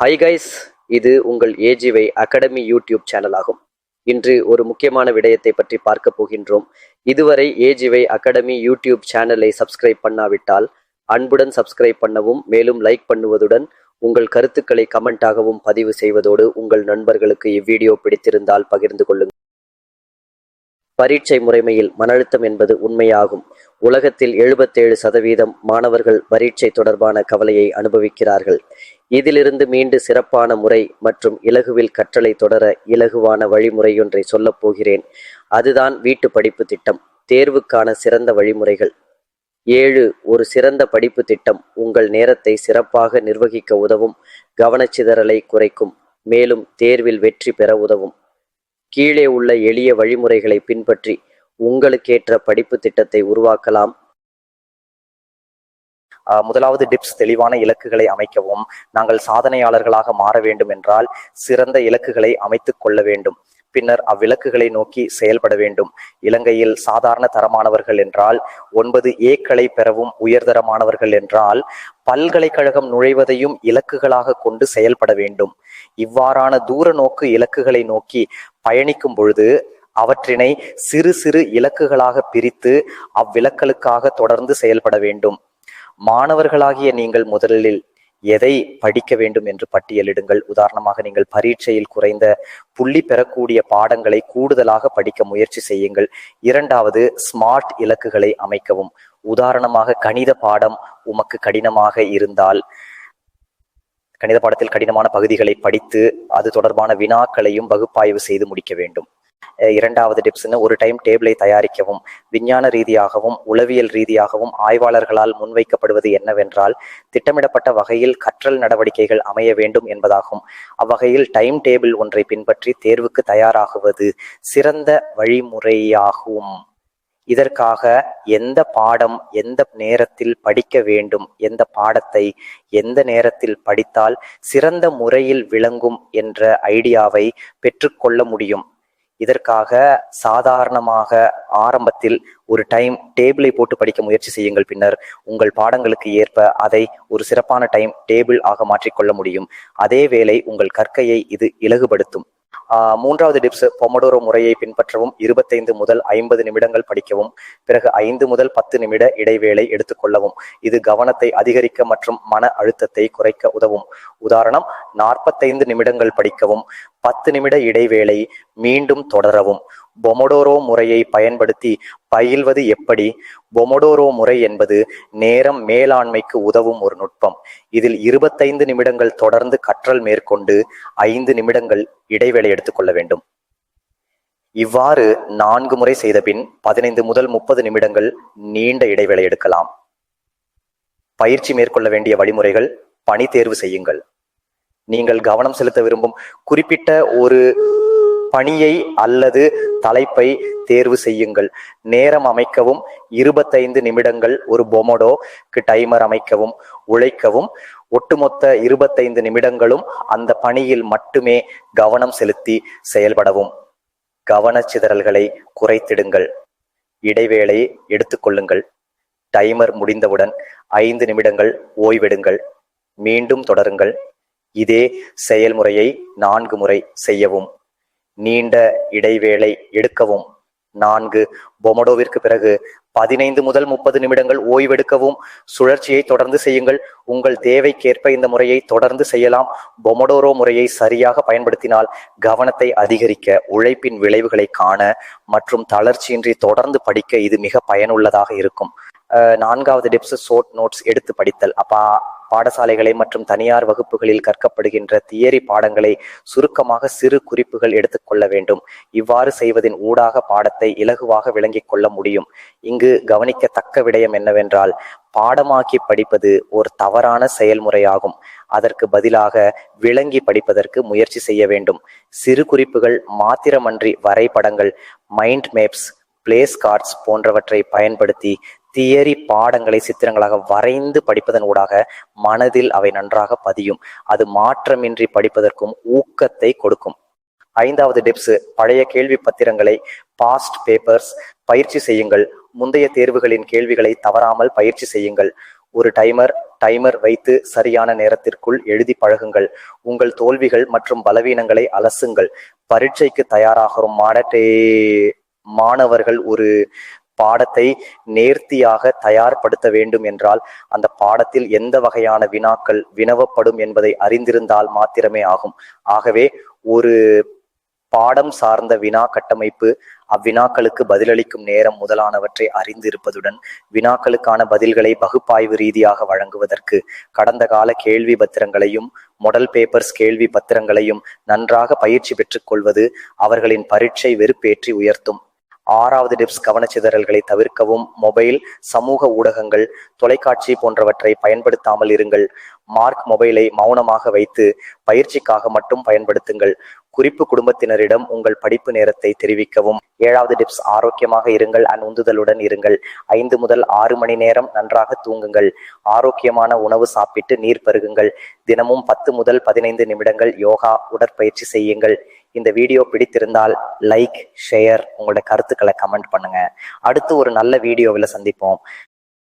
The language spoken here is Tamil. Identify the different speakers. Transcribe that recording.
Speaker 1: ஹை கைஸ் இது உங்கள் ஏஜிவை அகாடமி யூடியூப் சேனல் ஆகும். இன்று ஒரு முக்கியமான விடயத்தை பற்றி பார்க்க போகின்றோம். இதுவரை ஏஜிவை அகாடமி யூடியூப் சேனலை சப்ஸ்கிரைப் பண்ணாவிட்டால் அன்புடன் சப்ஸ்கிரைப் பண்ணவும் மேலும் லைக் பண்ணுவதுடன் உங்கள் கருத்துக்களை கமெண்டாகவும் பதிவு செய்வதோடு உங்கள் நண்பர்களுக்கு இவ்வீடியோ பிடித்திருந்தால் பகிர்ந்து கொள்ளுங்கள். பரீட்சை முறைமையில் மன அழுத்தம் என்பது உண்மையாகும். உலகத்தில் எழுபத்தேழு சதவீதம் மாணவர்கள் பரீட்சை தொடர்பான கவலையை அனுபவிக்கிறார்கள். இதிலிருந்து மீண்டு சிறப்பான முறை மற்றும் இலகுவில் கற்றலை தொடர இலகுவான வழிமுறையொன்றை சொல்லப் போகிறேன். அதுதான் வீட்டு படிப்பு திட்டம். தேர்வுக்கான சிறந்த வழிமுறைகள். ஏழு ஒரு சிறந்த படிப்பு திட்டம். உங்கள் நேரத்தை சிறப்பாக நிர்வகிக்க உதவும். கவனச்சிதறலை குறைக்கும். மேலும் தேர்வில் வெற்றி பெற உதவும். கீழே உள்ள எளிய வழிமுறைகளை பின்பற்றி உங்களுக்கேற்ற படிப்பு திட்டத்தை உருவாக்கலாம்.
Speaker 2: முதலாவது டிப்ஸ் தெளிவான இலக்குகளை அமைக்கவும். நாங்கள் சாதனையாளர்களாக மாற வேண்டும் என்றால் சிறந்த இலக்குகளை அமைத்துக் கொள்ள வேண்டும். பின்னர் அவ்விலக்குகளை நோக்கி செயல்பட வேண்டும். இலங்கையில் சாதாரண தரமானவர்கள் என்றால் ஒன்பது ஏக்களை பெறவும் உயர்தரமானவர்கள் என்றால் பல்கலைக்கழகம் நுழைவதையும் இலக்குகளாக கொண்டு செயல்பட வேண்டும். இவ்வாறான தூர நோக்கு இலக்குகளை நோக்கி பயணிக்கும் பொழுது அவற்றினை சிறு சிறு இலக்குகளாக பிரித்து அவ்விலக்களுக்காக தொடர்ந்து செயல்பட வேண்டும். மாணவர்களாகிய நீங்கள் முதலில் எதை படிக்க வேண்டும் என்று பட்டியலிடுங்கள். உதாரணமாக நீங்கள் பரீட்சையில் குறைந்த புள்ளி பெறக்கூடிய பாடங்களை கூடுதலாக படிக்க முயற்சி செய்யுங்கள். இரண்டாவது ஸ்மார்ட் இலக்குகளை அமைக்கவும். உதாரணமாக கணித பாடம் உமக்கு கடினமாக இருந்தால் கணித பாடத்தில் கடினமான பகுதிகளை படித்து அது தொடர்பான வினாக்களையும் பகுப்பாய்வு செய்து முடிக்க வேண்டும். இரண்டாவது டிப்ஸ்னு ஒரு டைம் டேபிளை தயாரிக்கவும் விஞ்ஞான ரீதியாகவும் உளவியல் ரீதியாகவும் ஆய்வாளர்களால் முன்வைக்கப்படுவது என்னவென்றால் திட்டமிடப்பட்ட வகையில் கற்றல் நடவடிக்கைகள் அமைய வேண்டும் என்பதாகும். அவ்வகையில் டைம் டேபிள் ஒன்றை பின்பற்றி தேர்வுக்கு தயாராகுவது சிறந்த வழிமுறையாகும். இதற்காக எந்த பாடம் எந்த நேரத்தில் படிக்க வேண்டும்? எந்த பாடத்தை எந்த நேரத்தில் படித்தால் சிறந்த முறையில் விளங்கும் என்ற ஐடியாவை பெற்றுக்கொள்ள முடியும். இதற்காக சாதாரணமாக ஆரம்பத்தில் ஒரு டைம் டேபிளை போட்டு படிக்க முயற்சி செய்யுங்கள் பின்னர் உங்கள் பாடங்களுக்கு ஏற்ப அதை ஒரு சிறப்பான டைம் டேபிள் ஆக மாற்றிக்கொள்ள முடியும். அதே வேளை உங்கள் கற்கையை இது இலகுபடுத்தும். மூன்றாவது டிப்ஸ் பொமடோரோ முறையை பின்பற்றவும். இருபத்தைந்து முதல் ஐம்பது நிமிடங்கள் படிக்கவும். பிறகு ஐந்து முதல் பத்து நிமிட இடைவேளை எடுத்துக்கொள்ளவும் இது கவனத்தை அதிகரிக்க மற்றும் மன அழுத்தத்தை குறைக்க உதவும். உதாரணம் நாற்பத்தைந்து நிமிடங்கள் படிக்கவும். பத்து நிமிட இடைவேளை மீண்டும் தொடரவும். பொமடோரோ முறையை பயன்படுத்தி பயில்வது எப்படி? பொமடோரோ முறை என்பது நேரம் மேலாண்மைக்கு உதவும் ஒரு நுட்பம். இதில் இருபத்தைந்து நிமிடங்கள் தொடர்ந்து கற்றல் மேற்கொண்டு ஐந்து நிமிடங்கள் இடைவேளை எடுத்துக்கொள்ள வேண்டும். இவ்வாறு நான்கு முறை செய்த பின் பதினைந்து முதல் முப்பது நிமிடங்கள் நீண்ட இடைவேளை எடுக்கலாம். பயிற்சி மேற்கொள்ள வேண்டிய வழிமுறைகள் பணி தேர்வு செய்யுங்கள். நீங்கள் கவனம் செலுத்த விரும்பும் குறிப்பிட்ட ஒரு பணியை அல்லது தலைப்பை தேர்வு செய்யுங்கள். நேரம் அமைக்கவும் இருபத்தைந்து நிமிடங்கள் ஒரு பொமோடோக்கு டைமர் அமைக்கவும் உழைக்கவும் ஒட்டுமொத்த இருபத்தைந்து நிமிடங்களும் அந்த பணியில் மட்டுமே கவனம் செலுத்தி செயல்படவும். கவனச்சிதறல்களை குறைத்திடுங்கள். இடைவேளை எடுத்துக்கொள்ளுங்கள் டைமர் முடிந்தவுடன் ஐந்து நிமிடங்கள் ஓய்வெடுங்கள். மீண்டும் தொடருங்கள். இதே செயல்முறையை நான்கு முறை செய்யவும். நீண்ட இடைவேளை எடுக்கவும். நான்கு பொமடோவிற்கு பிறகு பதினைந்து முதல் முப்பது நிமிடங்கள் ஓய்வெடுக்கவும். சுழற்சியை தொடர்ந்து செய்யுங்கள். உங்கள் தேவைக்கேற்ப இந்த முறையை தொடர்ந்து செய்யலாம். பொமடோரோ முறையை சரியாக பயன்படுத்தினால் கவனத்தை அதிகரிக்க உழைப்பின் விளைவுகளை காண மற்றும் தளர்ச்சியின்றி தொடர்ந்து படிக்க இது மிக பயனுள்ளதாக இருக்கும். நான்காவது டிப்ஸ் ஷோர்ட் நோட்ஸ் எடுத்து படித்தல். அப்பா பாடசாலைகளை மற்றும் தனியார் வகுப்புகளில் கற்கப்படுகின்ற தியரி பாடங்களை சுருக்கமாக சிறு குறிப்புகள் எடுத்துக்கொள்ள வேண்டும். இவ்வாறு செய்வதின் ஊடாக பாடத்தை இலகுவாக விளங்கிக் கொள்ள முடியும். இங்கு கவனிக்கத்தக்க விடயம் என்னவென்றால் பாடமாக்கி படிப்பது ஒரு தவறான செயல்முறையாகும். அதற்கு பதிலாக விளங்கி படிப்பதற்கு முயற்சி செய்ய வேண்டும். சிறு குறிப்புகள் மாத்திரமன்றி வரைபடங்கள் மைண்ட் மேப்ஸ் பிளேஸ் கார்ட்ஸ் போன்றவற்றை பயன்படுத்தி தியரி பாடங்களை சித்திரங்களாக வரைந்து படிப்பதன் ஊடாக மனதில் அவை நன்றாக பதியும். அது மாற்றமின்றி படிப்பதற்கும் ஊக்கத்தை கொடுக்கும். ஐந்தாவது டிப்ஸ் பழைய கேள்வி பத்திரங்களை பாஸ்ட் பேப்பர்ஸ் பயிற்சி செய்யுங்கள். முந்தைய தேர்வுகளின் கேள்விகளை தவறாமல் பயிற்சி செய்யுங்கள். ஒரு டைமர் டைமர் வைத்து சரியான நேரத்திற்குள் எழுதி பழகுங்கள். உங்கள் தோல்விகள் மற்றும் பலவீனங்களை அலசுங்கள். பரீட்சைக்கு தயாராகும் மாடட்டே மாணவர்கள் ஒரு பாடத்தை நேர்த்தியாக தயார்படுத்த வேண்டும் என்றால் அந்த பாடத்தில் எந்த வகையான வினாக்கள் வினவப்படும் என்பதை அறிந்திருந்தால் மாத்திரமே ஆகும். ஆகவே ஒரு பாடம் சார்ந்த வினா கட்டமைப்பு அவ்வினாக்களுக்கு பதிலளிக்கும் நேரம் முதலானவற்றை அறிந்திருப்பதுடன் வினாக்களுக்கான பதில்களை பகுப்பாய்வு ரீதியாக வழங்குவதற்கு கடந்த கால கேள்வி பத்திரங்களையும் மொடல் பேப்பர்ஸ் கேள்வி பத்திரங்களையும் நன்றாக பயிற்சி பெற்றுக்கொள்வது அவர்களின் பரீட்சை வெறுப்பேற்றி உயர்த்தும் ஆறாவது டிப்ஸ் கவனச்சிதறல்களை தவிர்க்கவும் மொபைல் சமூக ஊடகங்கள் தொலைக்காட்சி போன்றவற்றை பயன்படுத்தாமல் இருங்கள். மார்க் மொபைலை மௌனமாக வைத்து பயிற்சிக்காக மட்டும் பயன்படுத்துங்கள். குறிப்பு குடும்பத்தினரிடம் உங்கள் படிப்பு நேரத்தை தெரிவிக்கவும். ஏழாவது டிப்ஸ் ஆரோக்கியமாக இருங்கள் அண்ட் உந்துதலுடன் இருங்கள். ஐந்து முதல் ஆறு மணி நேரம் நன்றாக தூங்குங்கள். ஆரோக்கியமான உணவு சாப்பிட்டு நீர் பருகுங்கள். தினமும் பத்து முதல் பதினைந்து நிமிடங்கள் யோகா உடற்பயிற்சி செய்யுங்கள். இந்த வீடியோ பிடித்திருந்தால் லைக் ஷேர் உங்களோட கருத்துக்களை கமெண்ட் பண்ணுங்க. அடுத்து ஒரு நல்ல வீடியோவில் சந்திப்போம்.